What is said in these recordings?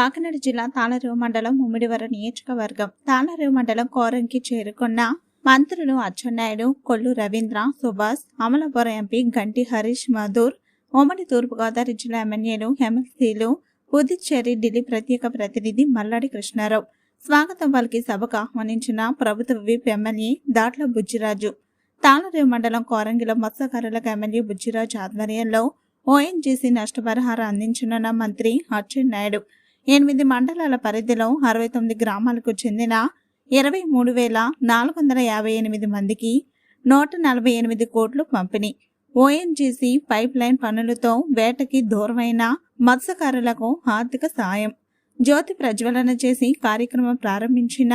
కాకినాడ జిల్లా తాళరేవు మండలం ముమ్మిడివర నియోజకవర్గం తాళరేవు మండలం కోరంకి చేరుకున్న మంత్రులు అచ్చెన్నాయుడు కొల్లు రవీంద్ర సుభాష్ అమలాపురం ఎంపీ గంటి హరీష్ మధుర్ ఉమ్మడి తూర్పుగోదావరి జిల్లా ఎమ్మెల్యేలు ఎమ్మెల్సీలు పుదుచ్చేరి ఢిల్లీ ప్రత్యేక ప్రతినిధి మల్లాడి కృష్ణారావు. స్వాగతం పలికి సభకు ఆహ్వానించిన ప్రభుత్వ విప్ ఎమ్మెల్యే దాట్ల బుజ్జిరాజు. తాళరేవు మండలం కోరంగిలో మత్స్యకారులకు ఎమ్మెల్యే బుజ్జిరాజు ఆధ్వర్యంలో ఓఎన్జీసీ నష్టపరిహారం అందించనున్న మంత్రి అచ్చెన్నాయుడు. ఎనిమిది మండలాల పరిధిలో అరవై తొమ్మిది గ్రామాలకు చెందిన ఇరవై మూడు వేల నాలుగు వందల యాభై ఎనిమిది మందికి నూట నలభై ఎనిమిది కోట్లు పంపిణీ. ఓఎన్జీసీ పైప్ లైన్ పనులతో వేటకి దూరమైన మత్స్యకారులకు ఆర్థిక సాయం. జ్యోతి ప్రజ్వలన చేసి కార్యక్రమం ప్రారంభించిన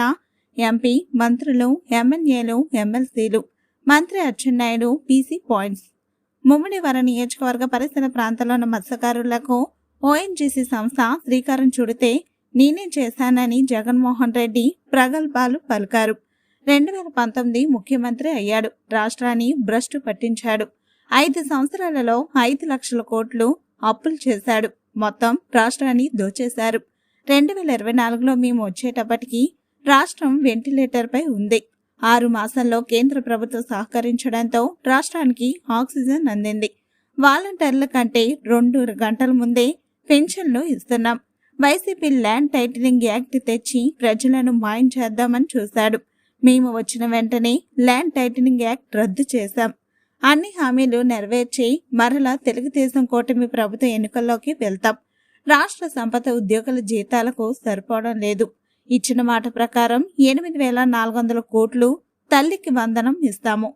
ఎంపీ మంత్రులు ఎమ్మెల్యేలు ఎమ్మెల్సీలు. మంత్రి అచ్చెన్నాయుడు పీసీ పాయింట్స్. ముమ్మిడివర నియోజకవర్గ పరిసర ప్రాంతాల్లో ఉన్న మత్స్యకారులకు ఓఎన్జీసీ సంస్థ శ్రీకారం చుడితే నేనే చేశానని జగన్మోహన్ రెడ్డి ప్రగల్భాలు పలికారు. రెండు వేల పంతొమ్మిది ముఖ్యమంత్రి అయ్యాడు. రాష్ట్రాన్ని భ్రష్టు పట్టించాడు. ఐదు సంవత్సరాలలో ఐదు లక్షల కోట్లు అప్పులు చేశాడు. మొత్తం రాష్ట్రాన్ని దోచేశారు. రెండు వేల ఇరవై నాలుగులో మేము వచ్చేటప్పటికి రాష్ట్రం వెంటిలేటర్పై ఉంది. ఆరు మాసంలో కేంద్ర ప్రభుత్వం సహకరించడంతో రాష్ట్రానికి ఆక్సిజన్ అందింది. వాలంటీర్ల కంటే రెండు గంటల ముందే పెన్షన్లు ఇస్తున్నాం. వైసీపీ ల్యాండ్ టైటిలింగ్ యాక్ట్ తెచ్చి ప్రజలను మాయం చేద్దామని చూశాడు. మేము వచ్చిన వెంటనే ల్యాండ్ టైటిలింగ్ యాక్ట్ రద్దు చేశాం. అన్ని హామీలు నెరవేర్చి మరలా తెలుగుదేశం కూటమి ప్రభుత్వ ఎన్నికల్లోకి వెళ్తాం. రాష్ట్ర సంపద ఉద్యోగుల జీతాలకు సరిపోవడం లేదు. ఇచ్చిన మాట ప్రకారం ఎనిమిది వేల నాలుగు వందల కోట్లు తల్లికి వందనం ఇస్తాము.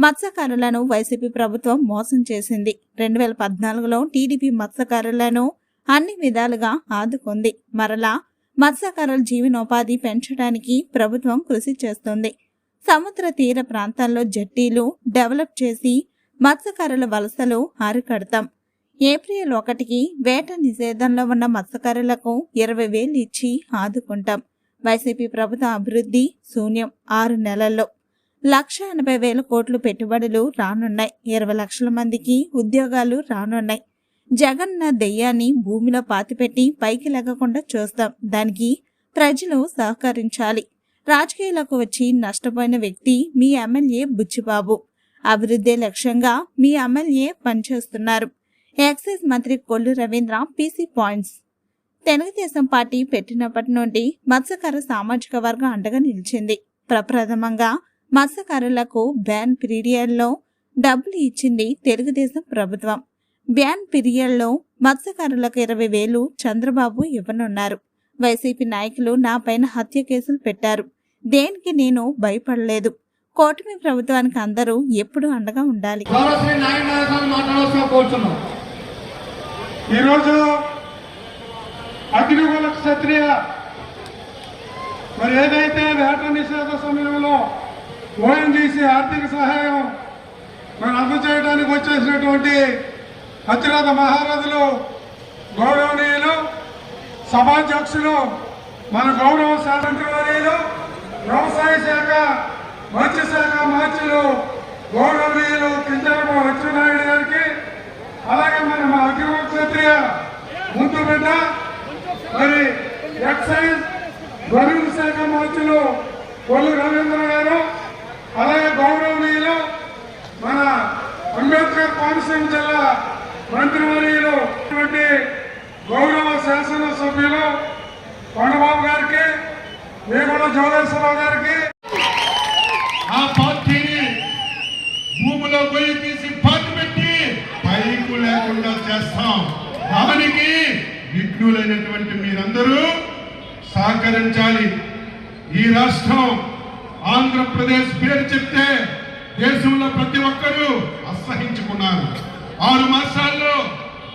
మత్స్యకారులను వైసీపీ ప్రభుత్వం మోసం చేసింది. రెండు వేల పద్నాలుగులో టీడీపీ మత్స్యకారులను అన్ని విధాలుగా ఆదుకుంది. మరలా మత్స్యకారుల జీవనోపాధి పెంచడానికి ప్రభుత్వం కృషి చేస్తుంది. సముద్ర తీర ప్రాంతాల్లో జట్టీలు డెవలప్ చేసి మత్స్యకారుల వలసలు అరికడతాం. ఏప్రిల్ ఒకటికి వేట నిషేధంలో ఉన్న మత్స్యకారులకు ఇరవై వేలు ఇచ్చి ఆదుకుంటాం. వైసీపీ ప్రభుత్వ అభివృద్ధి శూన్యం ఆరు నెలల్లో. లక్ష ఎనభై వేల కోట్లు పెట్టుబడులు రానున్నాయి. ఇరవై లక్షల మందికి ఉద్యోగాలు రానున్నాయి. జగన్న దెయ్యాన్ని భూమిలో పాతిపెట్టి పైకి లెగకుండా చూస్తాం. దానికి ప్రజలు సహకరించాలి. రాజకీయాలకు వచ్చి నష్టపోయిన వ్యక్తి మీ ఎమ్మెల్యే బుచ్చిబాబు. అభివృద్ధి లక్ష్యంగా మీ ఎమ్మెల్యే పనిచేస్తున్నారు. ఎక్సైజ్ మంత్రి Kollu Ravindra PC points. Telugudesam party పెట్టినప్పటి నుండి మత్స్యకార సామాజిక వర్గం అండగా నిలిచింది. ప్రప్రథమంగా మత్స్యకారులకు బ్యాన్ పీరియడ్లో డబ్బులు ఇచ్చింది తెలుగుదేశం ప్రభుత్వం. బ్యాన్ పీరియడ్లో మత్స్యకారులకు ఇరవై వేలు చంద్రబాబు ఇవ్వనున్నారు. వైసీపీ నాయకులు నాపైన హత్య కేసులు పెట్టారు. దేనికి నేను భయపడలేదు. కూటమి ప్రభుత్వానికి అందరూ ఎప్పుడు అండగా ఉండాలి. ఈరోజు అగ్నికుల క్షత్రియ మరి ఏదైతే వేట నిషేధ సమయంలో ఓఎన్జీసీ ఆర్థిక సహాయం మరి అందజేయడానికి వచ్చేసినటువంటి అతిరథ మహారథులు గౌరవనీయులు సభాధ్యక్షులు మన గౌరవ శాసనవర్యులు వ్యవసాయ శాఖ మత్స్యశాఖ మంత్రులు గౌరవనీయులు కింజరపు అచ్చెన్నాయుడు గారికి అలాగే మన మా అగ్రవ ముందు బిడ్డ మరి ఎక్సైజ్ గరువు శాఖ మంత్రులు కొల్లు రవీంద్ర గారు అలాగే గౌరవనీయులు మన అంబేద్కర్ కోనసీమ జిల్లా మంత్రివర్యులు గౌరవ శాసనసభ్యులు కొండబాబు గారికి వేగొండ జోగేశ్వరరావు గారికి. ఆ పార్టీని భూమిలో పోయి తీసి పాతి పెట్టి పైకు లేకుండా చేస్తాం. దానికి విఘ్నులైనటువంటి మీరందరూ సహకరించాలి. ఈ రాష్ట్రం ఆంధ్రప్రదేశ్ పేరు చెప్తే దేశంలో ప్రతి ఒక్కరూ అసహించుకున్నారు. ఆరు మాసాల్లో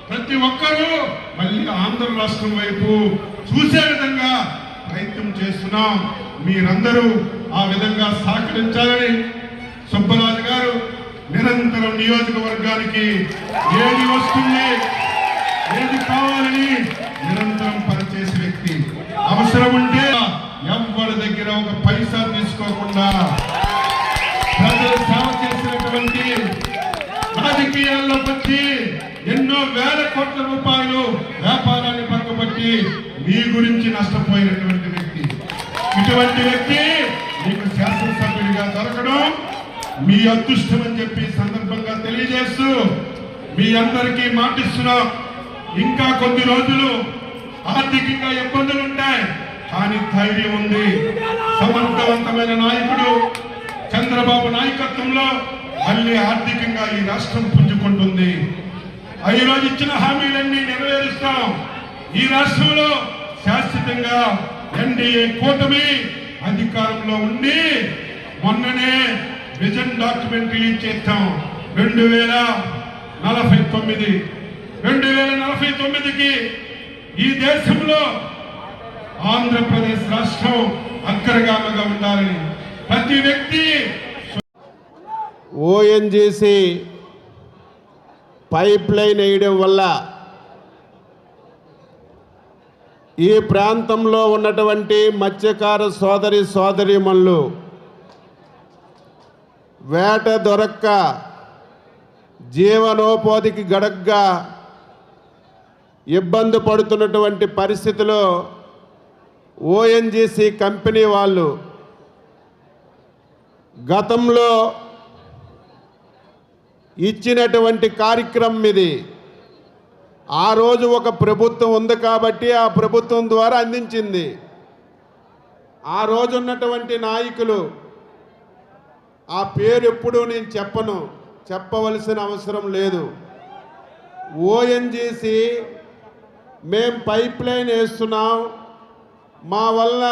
ప్రతి ఒక్కరూ మళ్ళీ ఆంధ్ర రాష్ట్రం వైపు చూసే విధంగా ప్రయత్నం చేస్తున్నాం. మీరందరూ ఆ విధంగా సహకరించాలని సుబ్బరాజు గారు నిరంతరం నియోజకవర్గానికి ఏది వస్తుంది ఏది కావాలని నిరంతరం పనిచేసే వ్యక్తి అవసరం ఉంటే ఎవరి దగ్గర ఒక పైసా తీసుకోకుండా ప్రజలు సేవ చేసినటువంటి రాజకీయాల్లో వచ్చి ఎన్నో వేల కోట్ల రూపాయలు వ్యాపారాన్ని పక్కబట్టి మీ గురించి నష్టపోయినటువంటి వ్యక్తి. ఇటువంటి వ్యక్తి మీకు శాసనసభ్యుడిగా దొరకడం మీ అదృష్టం అని చెప్పి సందర్భంగా తెలియజేస్తూ మీ అందరికీ మాటిస్తున్నాం. ఇంకా కొద్ది రోజులు ఆర్థికంగా ఇబ్బందులు ఉంటాయి కానీ ధైర్యం ఉంది. సమర్థవంతమైన నాయకుడు చంద్రబాబు నాయకత్వంలో మళ్ళీ ఆర్థికంగా ఈ రాష్ట్రం పుంజుకుంటుంది. ఈ రోజు ఇచ్చిన హామీలన్నీ నెరవేరుస్తాం. ఈ రాష్ట్రంలో శాశ్వతంగా ఎన్డీఏ కూటమి అధికారంలో ఉండి మొన్ననే విజన్ డాక్యుమెంట్ రిలీజ్ చేస్తాం. రెండు వేల నలభై తొమ్మిది. రెండు వేల నలభై తొమ్మిదికి ఈ దేశంలో ఆంధ్రప్రదేశ్ రాష్ట్రం అగ్రగామిగా ఉండాలని ప్రతి వ్యక్తి ఓఎన్జీసీ పైప్ లైన్ వేయడం వల్ల ఈ ప్రాంతంలో ఉన్నటువంటి మత్స్యకార సోదరి సోదరిమణులు వేట దొరక్క జీవనోపాధికి గడగ్గా ఇబ్బంది పడుతున్నటువంటి పరిస్థితిలో ఓఎన్జీసీ కంపెనీ వాళ్ళు గతంలో ఇచ్చినటువంటి కార్యక్రమం ఇది. ఆ రోజు ఒక ప్రభుత్వం ఉంది కాబట్టి ఆ ప్రభుత్వం ద్వారా అందించింది. ఆ రోజు ఉన్నటువంటి నాయకులు ఆ పేరు ఎప్పుడూ నేను చెప్పను చెప్పవలసిన అవసరం లేదు. ఓఎన్జీసీ మేం పైప్ లైన్ వేస్తున్నాం. మా వల్ల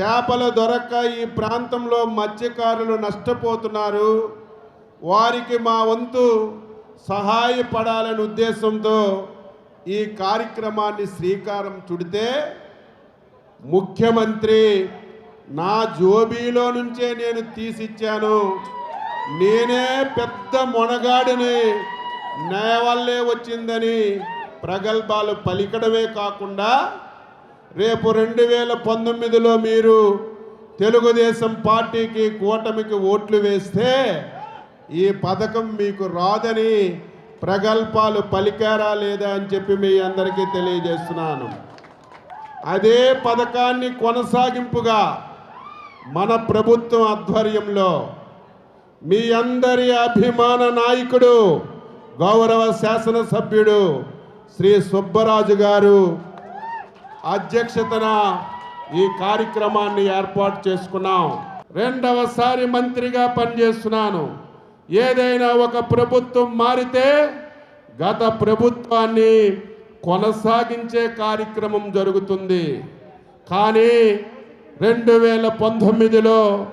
చేపలు దొరక్క ఈ ప్రాంతంలో మత్స్యకారులు నష్టపోతున్నారు. వారికి మా వంతు సహాయపడాలనే ఉద్దేశంతో ఈ కార్యక్రమాన్ని శ్రీకారం చుడితే ముఖ్యమంత్రి నా జోబీలో నుంచే నేను తీసిచ్చాను. నేనే పెద్ద మొనగాడిని నా వల్లే వచ్చిందని ప్రగల్భాలు పలికడమే కాకుండా రేపు రెండు వేల పంతొమ్మిదిలో మీరు తెలుగుదేశం పార్టీకి కూటమికి ఓట్లు వేస్తే ఈ పథకం మీకు రాదని ప్రగల్భాలు పలికారా లేదా అని చెప్పి మీ అందరికీ తెలియజేస్తున్నాను. అదే పథకాన్ని కొనసాగింపుగా మన ప్రభుత్వం ఆధ్వర్యంలో మీ అందరి అభిమాన నాయకుడు గౌరవ శాసనసభ్యుడు శ్రీ సుబ్బరాజు గారు అధ్యక్షతన ఈ కార్యక్రమాన్ని ఏర్పాటు చేసుకున్నాం. రెండవసారి మంత్రిగా పనిచేస్తున్నాను. ఏదైనా ఒక ప్రభుత్వం మారితే గత ప్రభుత్వాన్ని కొనసాగించే కార్యక్రమం జరుగుతుంది. కానీ రెండు వేల పంతొమ్మిదిలో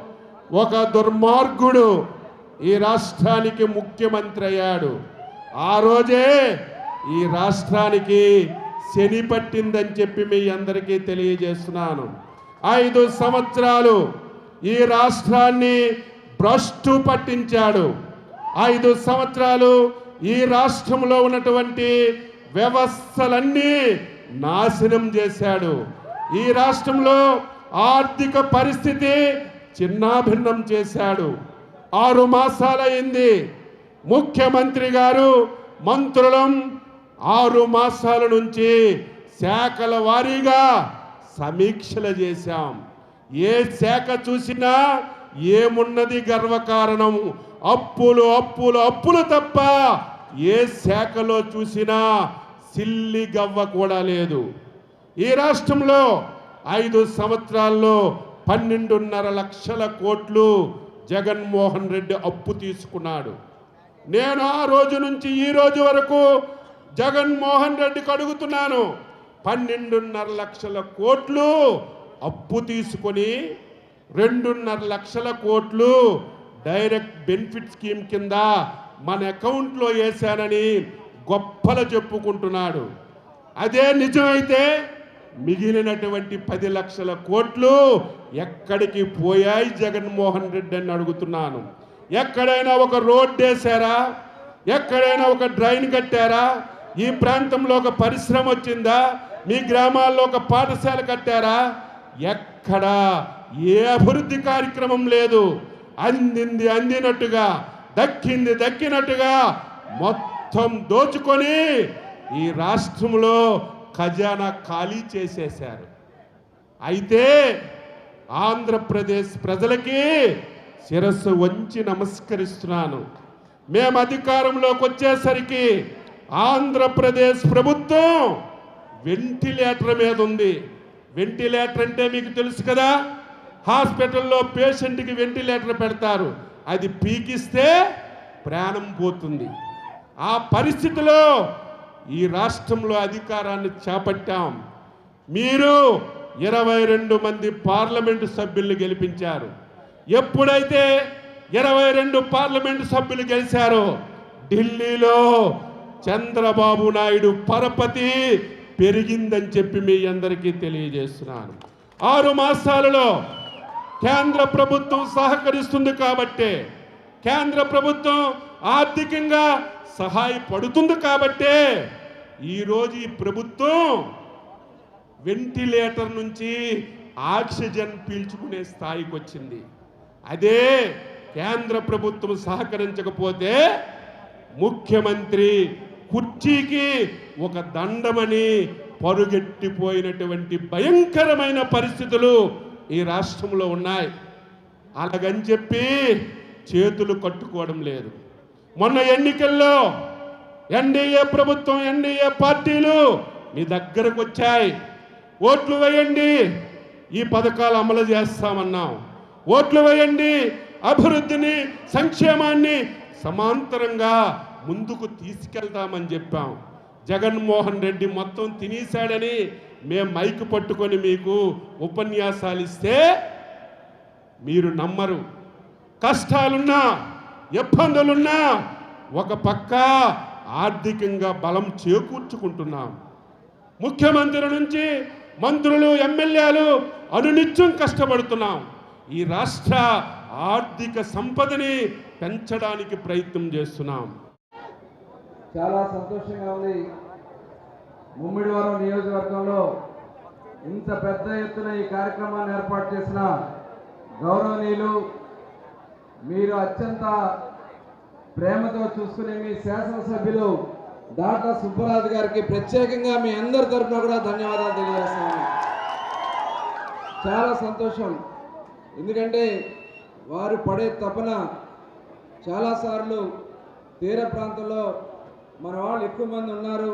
ఒక దుర్మార్గుడు ఈ రాష్ట్రానికి ముఖ్యమంత్రి అయ్యాడు. ఆ రోజే ఈ రాష్ట్రానికి శని పట్టిందని చెప్పి మీ అందరికీ తెలియజేస్తున్నాను. ఐదు సంవత్సరాలు ఈ రాష్ట్రాన్ని భ్రష్టు పట్టించాడు. ఐదు సంవత్సరాలు ఈ రాష్ట్రంలో ఉన్నటువంటి వ్యవస్థలన్నీ నాశనం చేశాడు. ఈ రాష్ట్రంలో ఆర్థిక పరిస్థితి చిన్నాభిన్నం చేశాడు. ఆరు మాసాలైంది. ముఖ్యమంత్రి గారు మంత్రులం ఆరు మాసాల నుంచి శాఖల వారీగా సమీక్షలు చేశాం. ఏ శాఖ చూసినా ఏమున్నది గర్వకారణం? అప్పులు అప్పులు అప్పులు తప్ప ఏ శాఖలో చూసినా సిల్లి గవ్వ కూడా లేదు. ఈ రాష్ట్రంలో ఐదు సంవత్సరాల్లో పన్నెండున్నర లక్షల కోట్లు జగన్మోహన్ రెడ్డి అప్పు తీసుకున్నాడు. నేను ఆ రోజు నుంచి ఈ రోజు వరకు జగన్మోహన్ రెడ్డికి అడుగుతున్నాను పన్నెండున్నర లక్షల కోట్లు అప్పు తీసుకొని రెండున్నర లక్షల కోట్లు డైరెక్ట్ బెనిఫిట్ స్కీమ్ కింద మన అకౌంట్లో వేశానని గొప్పలు చెప్పుకుంటున్నాడు. అదే నిజమైతే మిగిలినటువంటి పది లక్షల కోట్లు ఎక్కడికి పోయాయి జగన్మోహన్ రెడ్డి అని అడుగుతున్నాను. ఎక్కడైనా ఒక రోడ్డు వేశారా? ఎక్కడైనా ఒక డ్రైన్ కట్టారా? ఈ ప్రాంతంలో ఒక పరిశ్రమ వచ్చిందా? మీ గ్రామాల్లో ఒక పాఠశాల కట్టారా? ఎక్కడా ఏ అభివృద్ధి కార్యక్రమం లేదు. అందింది అందినట్టుగా దక్కింది దక్కినట్టుగా మొత్తం దోచుకొని ఈ రాష్ట్రంలో ఖజానా ఖాళీ చేసేశారు. అయితే ఆంధ్రప్రదేశ్ ప్రజలకి శిరస్సు వంచి నమస్కరిస్తున్నాను. మేము అధికారంలోకి వచ్చేసరికి ఆంధ్రప్రదేశ్ ప్రభుత్వం వెంటిలేటర్ మీద ఉంది. వెంటిలేటర్ అంటే మీకు తెలుసు కదా? హాస్పిటల్లో పేషెంట్కి వెంటిలేటర్ పెడతారు. అది పీకిస్తే ప్రాణం పోతుంది. ఆ పరిస్థితిలో ఈ రాష్ట్రంలో అధికారాన్ని చేపట్టాం. మీరు ఇరవై రెండు మంది పార్లమెంటు సభ్యుల్ని గెలిపించారు. ఎప్పుడైతే ఇరవై రెండు పార్లమెంటు సభ్యులు గెలిచారో ఢిల్లీలో చంద్రబాబు నాయుడు పరపతి పెరిగిందని చెప్పి మీ అందరికీ తెలియజేస్తున్నాను. ఆరు మాసాలలో కేంద్ర ప్రభుత్వం సహకరిస్తుంది కాబట్టే కేంద్ర ప్రభుత్వం ఆర్థికంగా సహాయపడుతుంది కాబట్టే ఈరోజు ఈ ప్రభుత్వం వెంటిలేటర్ నుంచి ఆక్సిజన్ పీల్చుకునే స్థాయికి వచ్చింది. అదే కేంద్ర ప్రభుత్వం సహకరించకపోతే ముఖ్యమంత్రి కుర్చీకి ఒక దండమని పరుగెట్టిపోయినటువంటి భయంకరమైన పరిస్థితులు ఈ రాష్ట్రంలో ఉన్నాయి. అలాగని చెప్పి చేతులు కట్టుకోవడం లేదు. మొన్న ఎన్నికల్లో ఎన్డీఏ ప్రభుత్వం ఎన్డీఏ పార్టీలు మీ దగ్గరకు వచ్చాయి. ఓట్లు వేయండి ఈ పథకాలు అమలు చేస్తామన్నాం. ఓట్లు వేయండి అభివృద్ధిని సంక్షేమాన్ని సమాంతరంగా ముందుకు తీసుకెళ్తామని చెప్పాం. జగన్మోహన్ రెడ్డి మొత్తం తినేశాడని మేము మైకు పట్టుకొని మీకు ఉపన్యాసాలు ఇస్తే మీరు నమ్మరు. కష్టాలున్నా ఇబ్బందులున్నా ఒక పక్క ఆర్థికంగా బలం చేకూర్చుకుంటున్నాం. ముఖ్యమంత్రి నుంచి మంత్రులు ఎమ్మెల్యేలు అనునిత్యం కష్టపడుతున్నాం. ఈ రాష్ట్ర ఆర్థిక సంపదని పెంచడానికి ప్రయత్నం చేస్తున్నాం. చాలా సంతోషంగా ఉంది. ముమ్మిడివరం నియోజకవర్గంలో ఇంత పెద్ద ఎత్తున ఈ కార్యక్రమాన్ని ఏర్పాటు చేసిన గౌరవనీయులు మీరు అత్యంత ప్రేమతో చూసుకునే మీ శాసనసభ్యులు దాటా సుబ్బరాజు గారికి ప్రత్యేకంగా మీ అందరి తరఫున కూడా ధన్యవాదాలు తెలియజేస్తున్నాను. చాలా సంతోషం. ఎందుకంటే వారు పడే తపన చాలాసార్లు తీర ప్రాంతంలో మన వాళ్ళు ఎక్కువ మంది ఉన్నారు.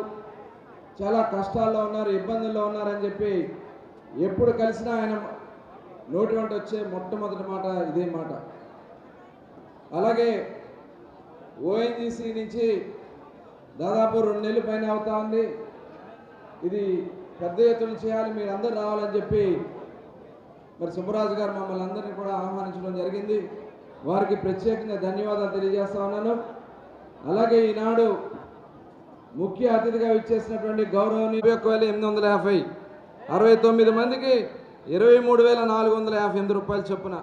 చాలా కష్టాల్లో ఉన్నారు ఇబ్బందుల్లో ఉన్నారని చెప్పి ఎప్పుడు కలిసినా ఆయన నోటి వెంట వచ్చే మొట్టమొదటి మాట ఇదే మాట. అలాగే ఓఎన్జీసీ నుంచి దాదాపు రెండు నెలల పైన అవుతా ఉంది. ఇది పెద్ద ఎత్తున చేయాలి మీరు అందరూ రావాలని చెప్పి మరి సుబ్బరాజు గారు మమ్మల్ని అందరినీ కూడా ఆహ్వానించడం జరిగింది. వారికి ప్రత్యేకంగా ధన్యవాదాలు తెలియజేస్తా ఉన్నాను. అలాగే ఈనాడు ముఖ్య అతిథిగా ఇచ్చేసినటువంటి గౌరవనీయ ఒక వేల ఎనిమిది వందల యాభై. అరవై తొమ్మిది మందికి ఇరవై మూడు వేల నాలుగు వందల యాభై ఎనిమిది రూపాయలు చొప్పున.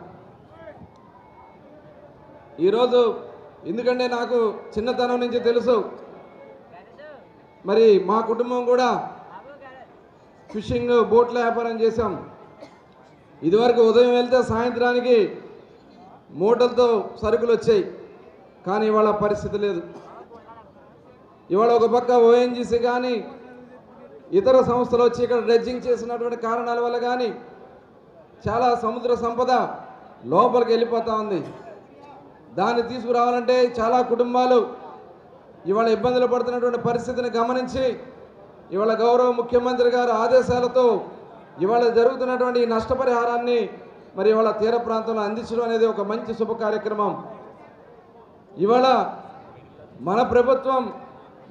ఈరోజు ఎందుకంటే నాకు చిన్నతనం నుంచి తెలుసు. మరి మా కుటుంబం కూడా ఫిషింగ్ బోట్ల వ్యాపారం చేశాం. ఇదివరకు ఉదయం వెళ్తే సాయంత్రానికి మూటలతో సరుకులు వచ్చాయి. కానీ ఇవాళ పరిస్థితి లేదు. ఇవాళ ఒక పక్క ఓఎన్జీసీ కానీ ఇతర సంస్థలు వచ్చి ఇక్కడ డ్రెడ్జింగ్ చేసినటువంటి కారణాల వల్ల కానీ చాలా సముద్ర సంపద లోపలికి వెళ్ళిపోతూ ఉంది. దాన్ని తీసుకురావాలంటే చాలా కుటుంబాలు ఇవాళ ఇబ్బందులు పడుతున్నటువంటి పరిస్థితిని గమనించి ఇవాళ గౌరవ ముఖ్యమంత్రి గారి ఆదేశాలతో ఇవాళ జరుగుతున్నటువంటి ఈ నష్టపరిహారాన్ని మరి ఇవాళ తీర ప్రాంతంలో అందించడం అనేది ఒక మంచి శుభ కార్యక్రమం. ఇవాళ మన ప్రభుత్వం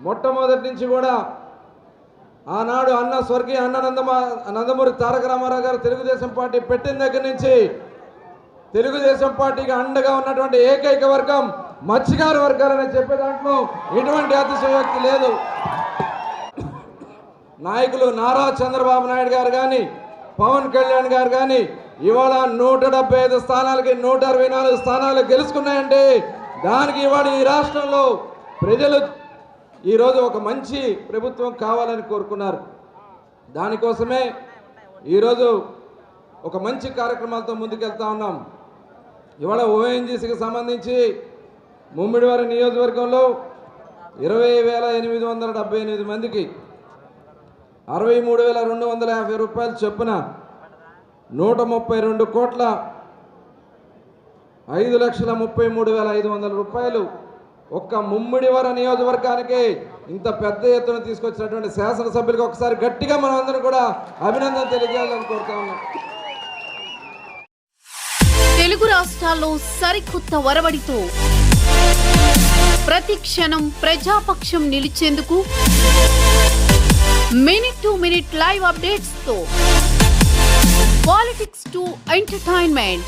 మొట్టమొదటి నుంచి కూడా ఆనాడు అన్న స్వర్గీయ అన్న నందమ నందమూరి తారక రామారావు గారు తెలుగుదేశం పార్టీ పెట్టిన దగ్గర నుంచి తెలుగుదేశం పార్టీకి అండగా ఉన్నటువంటి ఏకైక వర్గం మత్స్యకార వర్గాలని చెప్పే దాంట్లో ఎటువంటి అతిశయోక్తి లేదు. నాయకులు నారా చంద్రబాబు నాయుడు గారు కానీ పవన్ కళ్యాణ్ గారు కానీ ఇవాళ నూట డెబ్బై ఐదు స్థానాలకి నూట అరవై నాలుగు స్థానాలు గెలుచుకున్నాయంటే దానికి ఇవాళ ఈ రాష్ట్రంలో ప్రజలు ఈరోజు ఒక మంచి ప్రభుత్వం కావాలని కోరుకున్నారు. దానికోసమే ఈరోజు ఒక మంచి కార్యక్రమాలతో ముందుకెళ్తా ఉన్నాం. ఇవాళ ఓఎన్జీసీకి సంబంధించి ముమ్మిడివారి నియోజకవర్గంలో ఇరవై వేల ఎనిమిది వందల డెబ్బై ఎనిమిది మందికి అరవై మూడు వేల రెండు వందల యాభై రూపాయలు చొప్పున నూట ముప్పై రెండు కోట్ల ఐదు లక్షల ముప్పై మూడు వేల ఐదు వందల రూపాయలు ఒక్క ముమ్మిడివర నియోజకవర్గానికి ఇంత పెద్ద ఎత్తున తీసుకొచ్చినటువంటి శాసనసభ్యులకు ఒకసారి గట్టిగా మనం అందరం కూడా అభినందన తెలియజేయాలని కోరుతా ఉన్నాం. తెలుగు రాష్ట్రాల్లో సరికొత్త వరవడితో ప్రతి క్షణం ప్రజాపక్షం నిలిచేందుకు మినిట్ టు మినిట్ లైవ్ అప్డేట్స్తో పాలిటిక్స్ టు ఎంటర్టైన్మెంట్.